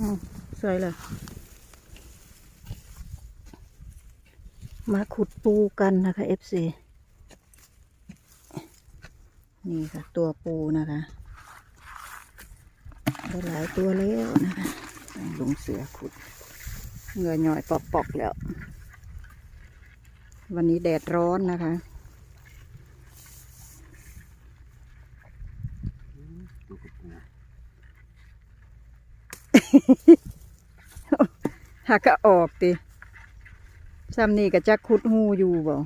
อ้าวสวยเลยมาขุดปูกันนะคะ FC นี่ค่ะ ตัวปูนะคะได้หลายตัวแล้วนะคะลุงเสือขุดเงื่อหน่อยปอกๆแล้ว วันนี้แดดร้อนนะคะ ดูกับปู หากก็ออกติซ้ำนี่ก็จะขุดหูอยู่บ่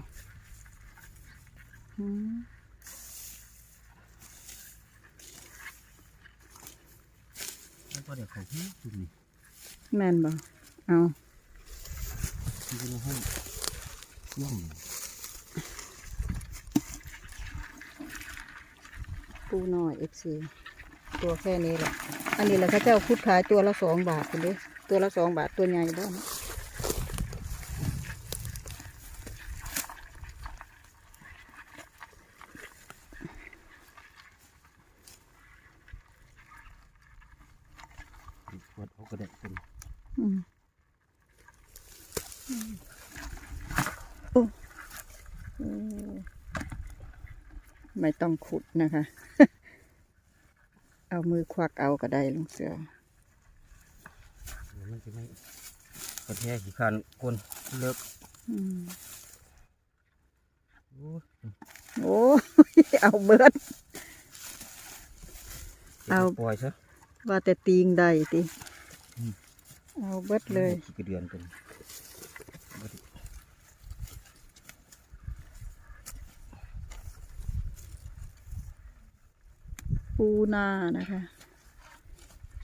อืมแล้วก็เดี๋ยวเขาที่จุดนี้แม่นบ่เอาที่จะมาให้ย่อมปูน้อยเอฟซีตัวแค่นี้แหละ อันนี้แหละเขาเจ้าคุดขายตัวละสองบาทคุณดิตัวละสองบาทตัวใหญ่บ้างวัดเอากระเด็ดเป็นอืมโอ้โอ้ไม่ต้องขุดนะคะ เอามือควักเอาก็ได้ลุงเสือมันจะไม่กระแทกขี้คันคนเลิกอืมโอ้ยโอ้ยเอาเบิด เอา ปล่อยซะว่าแต่ตีงได้ติ เอาเบิดเลย ขี้กระเดือนเป็น ปูนานะคะ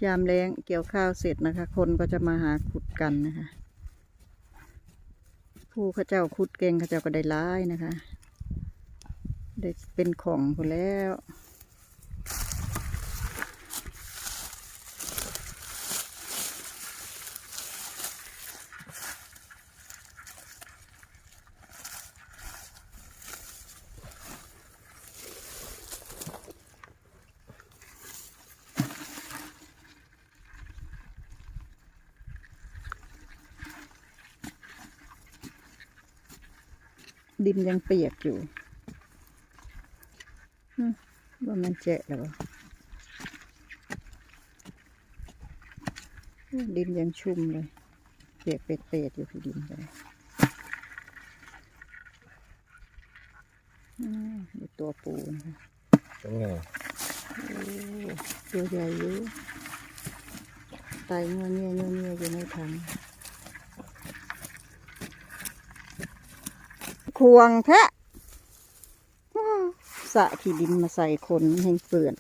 ยามแล้งเกี่ยวข้าวเสร็จนะคะ คนก็จะมาหาขุดกันนะคะ ผู้ข้าเจ้าขุดเก่งข้าเจ้าก็ได้ร้ายนะคะ ได้เป็นของคนแล้ว ดินยังเปียกอยู่ฮึว่ามันเจะแล้วบ่ฮึดินยังชุ่มเลย เปียกเปรตๆอยู่ที่ดินเลยอืมนี่ตัวปูนะคะเป็นไงโอ้ตัวใหญ่อยู่ไตเงี้ยเงี้ยเงี้ยเงี้ยอยู่ในถัง ควงแทะสะขี้ดินมาใส่คนให้เปื่อน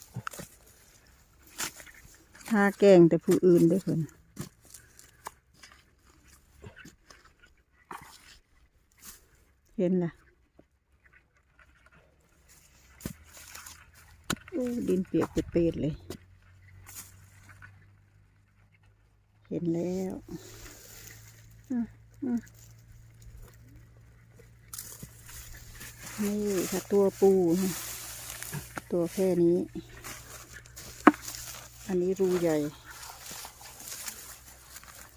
ทาแกงแต่ผู้อื่นด้วยคนเห็นล่ะโอ้ดินเปียกเปรตๆเลย เห็นแล้วอะอะ นี่ค่ะตัวปูนะตัวแค่นี้ อันนี้รูใหญ่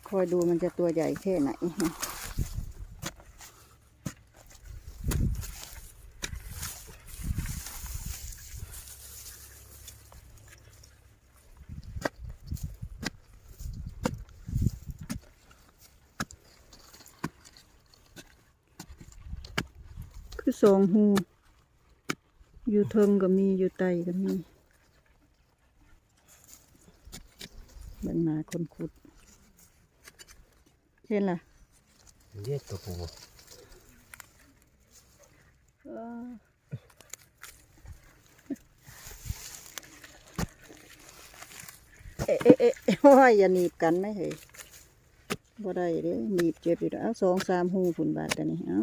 คอยดูมันจะตัวใหญ่แค่ไหนนะ คือสองหู อยู่เทิงก็มีอยู่ไตก็มีเบิ่งหนาคนขุด เห็นล่ะเรียกตัวปูเอ๊ะเอ๊ะเอ๊ะว่าอย่าหนีบกันไหมเฮ้ยบ่ได้เด้หนีบเจ็บอยู่แล้วเอาสองสามหูผุนบาทแต่นี่เอา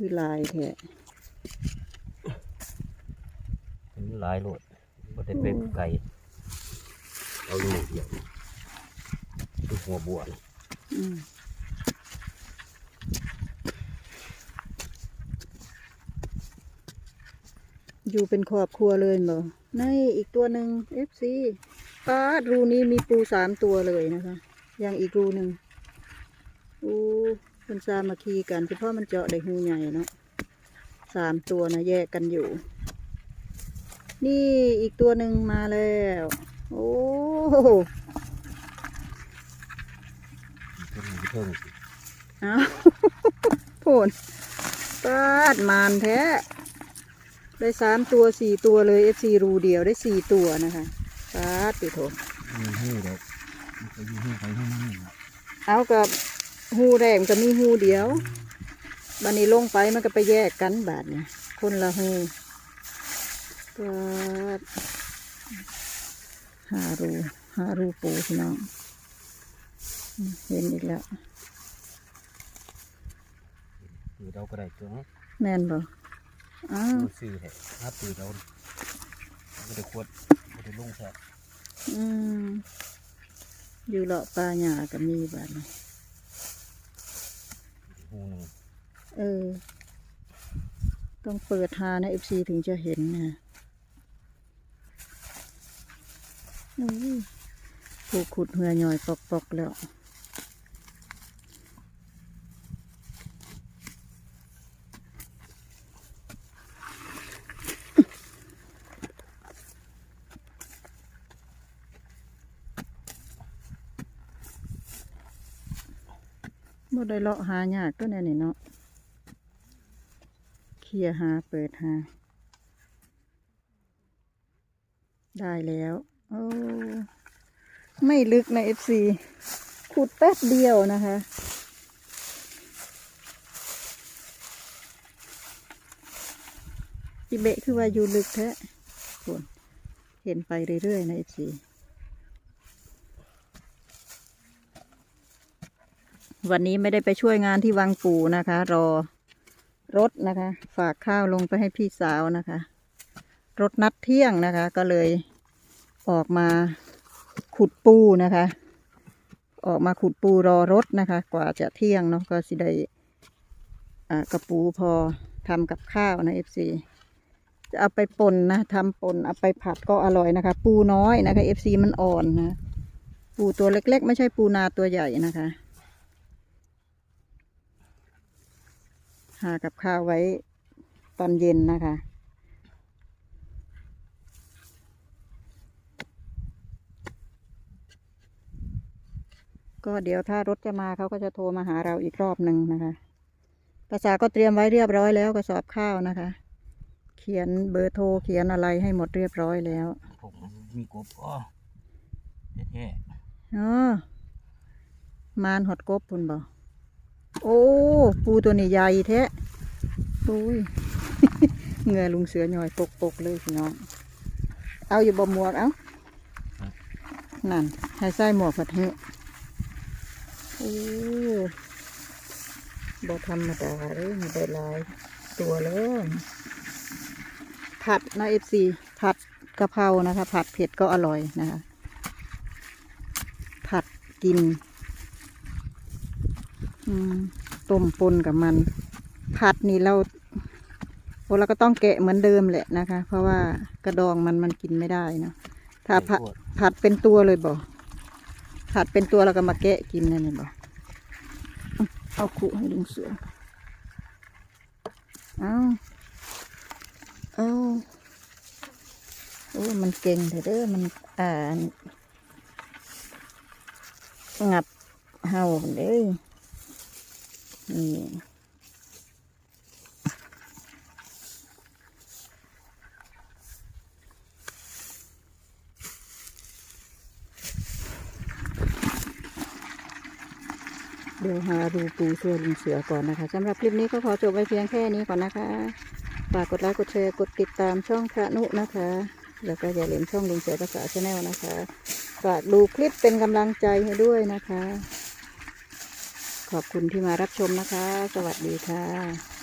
คือลายแท้มันหลายโลดบ่ได้เป็นไก่เอาอยู่เดียวดูหัวบัวนี่อืมอยู่เป็นครอบครัวเลยเหรอในอีกตัวหนึ่ง FC ปาดรูนี้มีปูสามตัวเลยนะคะ ยังอีกรูหนึ่งอู เป็นสามาคีกันเฉพาะมันเจาะได้หูใหญ่เนาะสามตัวนะแยกกันอยู่ นี่อีกตัวหนึ่งมาแล้ว โอ้เป็นเพิ่งสิเอาโผนปาดมานแท้ ได้สามตัวสี่ตัวเลย FC รูเดียวได้สี่ตัวนะคะปาดติโถมีหูดอกมันก็อยู่หูไปหูนั่นแหละเอากับ หูแรกมันก็มีหูเดียวบันนี้ลงไปมันก็ไปแยกกันบาดเนี่ยคนละหูปาดหารูหารูปูพี่น้องอืมเห็นอีกแล้วคือเราก็ได้ตัวนี้แม่นบ่อ้าวมันซื้อแท้ถ้าปืนเราไม่ได้ขวดไม่ได้ลงแท้อืมอยู่เลาะปลาหยาก็มีบาดนี้ หูหนึ่งเออ ต้องเปิดหาในเอฟซีถึงจะเห็นนะอุ้ยผูกขุดเหือหน่อยปอกๆแล้ว บ่ได้เลาะหายากก็แน่นี่เนาะเคลียร์หาเปิดหา ได้แล้วโอ้ไม่ลึกนะเอฟซีขุดแป๊บเดียวนะคะจิเบะคือว่าอยู่ลึกแท้เห็นไปเรื่อยๆนะเอฟซี วันนี้ไม่ได้ไปช่วยงานที่วังปู่นะคะ รอรถนะคะ ฝากข้าวลงไปให้พี่สาวนะคะ รถนัดเที่ยงนะคะ ก็เลยออกมาขุดปูนะคะ ออกมาขุดปูรอรถนะคะ กว่าจะเที่ยงเนาะก็สิได้กระปูพอทำกับข้าวนะเอฟซีจะเอาไปป่นนะทำป่นเอาไปผัดก็อร่อยนะคะ ปูน้อยนะคะเอฟซีมันอ่อนนะปูตัวเล็ก ๆ ไม่ใช่ปูนาตัวใหญ่นะคะ หากับข้าวไว้ตอนเย็นนะคะก็เดี๋ยวถ้ารถจะมาเขาก็จะโทรมาหาเราอีกรอบหนึ่งนะคะ ภาษาก็เตรียมไว้เรียบร้อยแล้วกระสอบข้าวนะคะ เขียนเบอร์โทรเขียนอะไรให้หมดเรียบร้อยแล้วผมมีกบก็แท้อ๋อมานหดกบพุ่นบ่ โอ้ ปูตัวนี้ใหญ่แท้โอ้ยเงือลุงเสือหน่อยปกปกๆเลยพี่น้อง เอาอยู่บ่หมวกเอานั่นให้ใส่หมวกผัดเหอโอ้บ่ธรรมดาเลยมีได้ลายตัวเลยผัดนะเอฟซีผัดกะเพรานะคะ ผัดเผ็ดก็อร่อยนะคะ ผัดกิน ต้มปนกับมัน ผัดนี่เราโอ้เราก็ต้องแกะเหมือนเดิมแหละนะคะ เพราะว่ากระดองมันมันกินไม่ได้เนอะถ้าผัดผัดเป็นตัวเลยบ่ผัดเป็นตัวเราก็มาแกะกินนั่นนี่บ่อื้อเอาขู่ให้ลุงเสือเอาเอาโอ้ยมันเก่งเถอะเด้อมันอ่านงับเห่าเลย นี่เดี๋ยวหารูปูช่วยลุงเสือก่อนนะคะสำหรับคลิปนี้ก็ขอจบไว้เพียงแค่นี้ก่อนนะคะฝากกดไลค์กดแชร์กดติดตามช่องพระนุนะคะ แล้วก็อย่าลืมช่องลุงเสือภาษาชาแนลนะคะฝากดูคลิปเป็นกำลังใจให้ด้วยนะคะ ขอบคุณที่มารับชมนะคะ สวัสดีค่ะ